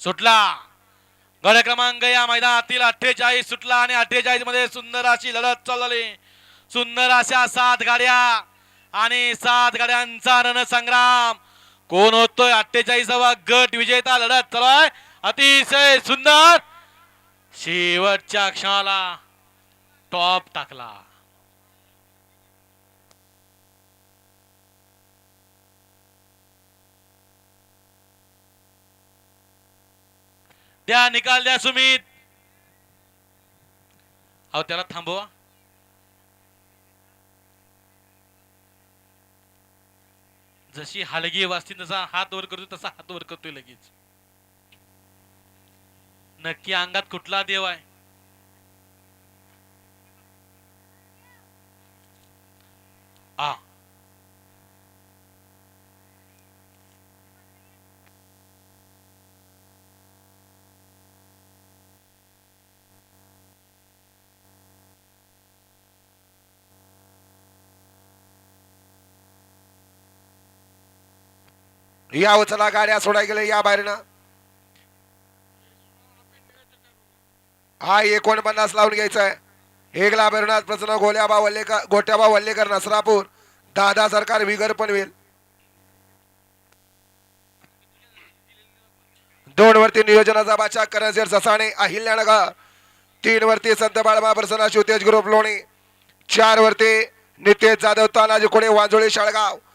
सुटला. गड क्रमांक या मैदानातील अठ्ठेचाळीस सुटला आणि अठ्ठेचाळीसमध्ये सुंदर अशी लढत चालली. सुंदर अशा सात गाड्या आणि सात गाड्यांचा रणसंग्राम. कोण होतोय अठ्ठेचाळीसावा गट विजेता? लढत चालू आहे अतिशय सुंदर. शेवटच्या क्षणाला टॉप टाकला. द्या निकाल द्या सुमित. अहो त्याला थांबवा. जशी हलगी वाजती तसा हात वर करतो तसा हात वर करतोय लगेच. नक्की अंगात कुठला देव आहे? या उचला गाड्या सोडाय गेले या बाहेरनं. हा एकोणपन्नास लावून घ्यायचा आहे एकला भरणार प्रसन्न गोल्याबा वल्लेकर गोट्याबा वल्लेकर नसरापूर. दादा सरकार विगर पनवेल दोन वरती नियोजनाचा बाचा करंजेर ससाणे अहिल्यानगर. तीन वरती संत बाळबा प्रसन्न शिवतेज ग्रुप लोणी. चार वरती नितेश जाधव तानाजी कोडे वांजोळी शाळगाव.